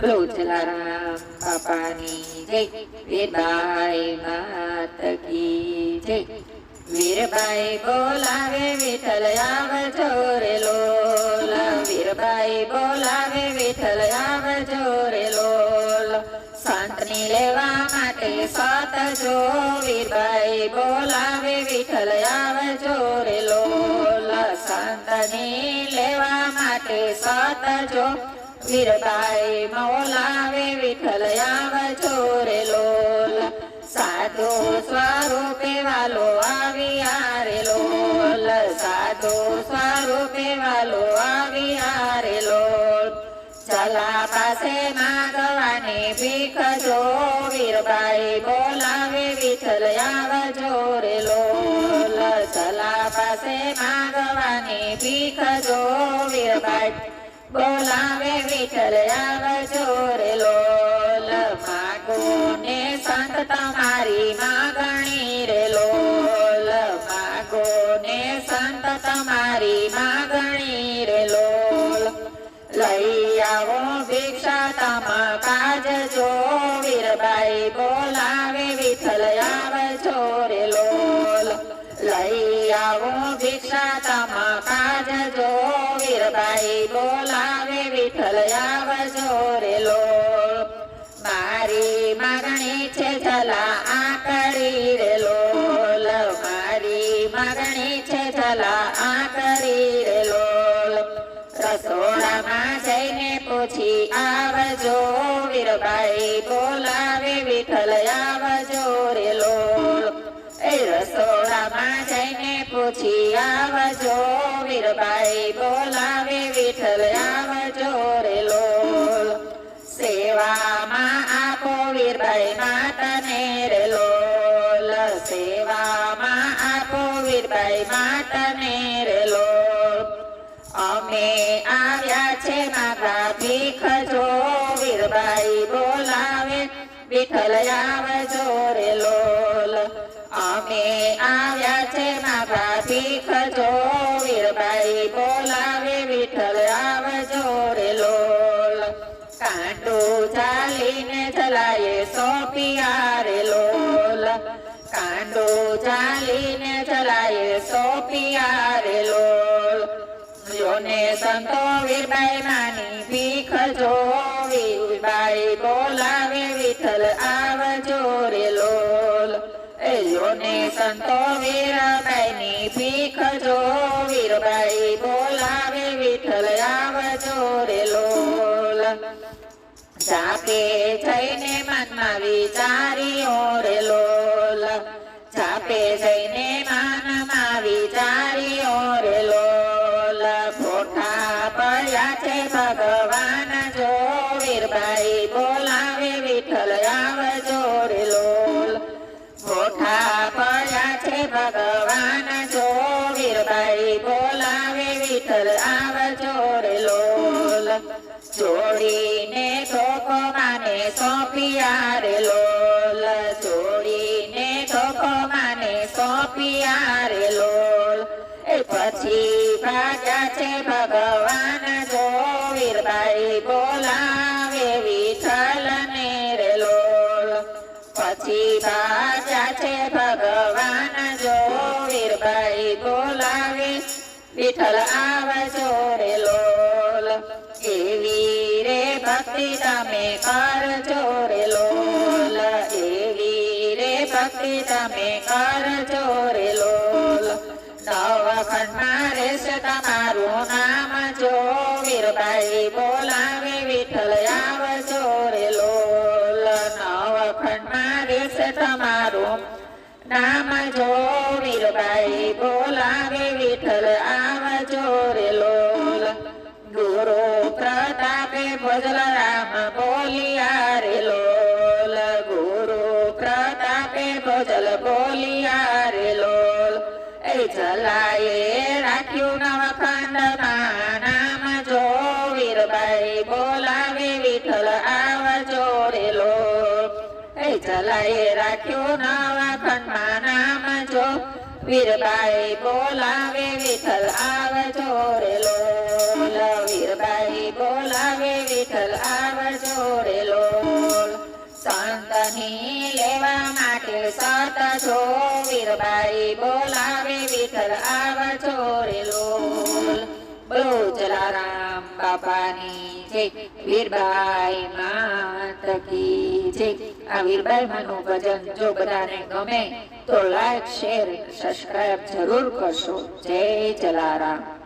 બોલો જલારામ બાપાની જય વીરબાઈ માત કી જય વીરબાઈ બોલાવે વિઠ્ઠલ આવજો રે લોલ વીરબાઈ બોલાવે વિઠ્ઠલ આવજો રે લોલ સંતની લેવા માટે સાત જો વીરબાઈ બોલાવે વિઠ્ઠલ આવજો રે લોલ સંતની લેવા માટે સાત જો વીરબાઈ બોલાવે વિઠ્ઠલ આવજો રે લોલ. સાધુ સ્વરૂપે વાલો આવી આરે લોલ. સાધુ સ્વરૂપે વાલો આવી આરે લોલ. ચલા પાસે માગવાની ભીખ જો વીરબાઈ બોલાવે વિઠ્ઠલ આવજો રે લોલ. ચલા પાસે માગવાની ભીખ જો વીરબાઈ બોલાવે વિઠ્ઠલ આવજો લોલ. માગો ને સંત તમારી માગણી રે લોલ. માગો ને સંત તમારી માગણી રે લોલ. લઈ આવો ભિક્ષા તમા કાજ જો વીરબાઈ બોલાવે વિઠ્ઠલ આવજો રે લોલ. લઈ આવો ભિક્ષા તમા કાજ જો વીરબાઈ બોલાવે વિઠ્ઠલ આવજો રે લોલ મારી માગણી છે જલા આકરી રે લોલ મારી માગણી છે જલા આકરી રે લોલ રસોડામાં જઈને પૂછી આવજો વીરબાઈ બોલાવે વિઠ્ઠલ આવજો રે લોલ એ રસોડામાં જઈને પૂછી આવજો વીરબાઈ બોલાવે વિઠ્ઠલ માતને રે લોલ સેવામાં આપો અમે આવ્યા છે મારા ભીખ જો વીરબાઈ બોલાવે, વિઠ્ઠલ આવજો રે આવ્યા છે માગા ભીખ સોપિયા રે લોલ કાંડો ચાલીને ચલાય સોપિયા પિયારે લોલ જોને સંતો વીરબાઈ નાની ભીખ જો વીરબાઈ બોલાવે વિઠ્ઠલ આવજો રે લોલ જોને સંતો વીરબાઈની ભીખ જો વીરબાઈ બોલાવે વિઠ્ઠલ જાપે જઈને મનમાં વિચાર્યો રે લોલ જાપે જઈને મનમાં વિચાર્યો રે લોલ ફોટા પડ્યા છે ભગવાન જો વીરબાઈ બોલાવે વિઠ્ઠલ આવજો રે લોલ ફોટા પડ્યા છે ભગવાન જો વીરબાઈ બોલાવે વિઠ્ઠલ આવજો રે લોલ જોડીને ધોકો માને સોંપિયા લોલ. છોડીને ધોકો માને સોંપિયા લોલ. એ પછી ભાગ્યા છે ભગવાન જો બોલાવે વિઠ્ઠલ ને રે લોલ. પછી ભાગ્યા છે ભગવાન જો વીરબાઈ બોલાવે વિઠ્ઠલ આવજો રે લોલ. ભક્તિ તમે કર લોલ એવી રે ભક્તિ તમે કર લોલ નવખંડમાં રહેશે તમારું નામ જો વીરભાઈ બોલાવે વિઠ્ઠલ આવ લોલ નવખંડમાં રહેશે તમારું નામ જો વીરભાઈ બોલાવે વિઠ્ઠલ આવ લોલ ગુરુ પ્રતાપે ભજલ રામ બોલિયા રે લોલ. ગુરુ પ્રતાપે ભજલ બોલિયા રે લોલ. એ જલાએ રાખ્યું નવખંડમાં નામ જો વીરબાઈ બોલાવે વિઠ્ઠલ આવજો રે લોલ. એ જલાએ રાખ્યું નવખંડમાં નામ જો વીરબાઈ બોલાવે વિઠ્ઠલ આવજો રે લોલ. છો, વીરબાઈ બોલાવે, વિઠ્ઠલ આવજો રે લોલ. બોલો જલારામ બાપાની જય, વીરબાઈ માત કી જય. આ વીરબાઈ માનું ભજન જો બધાને ગમે તો લાઈક શેર સબસ્ક્રાઇબ જરૂર કરશો. જય જલારામ.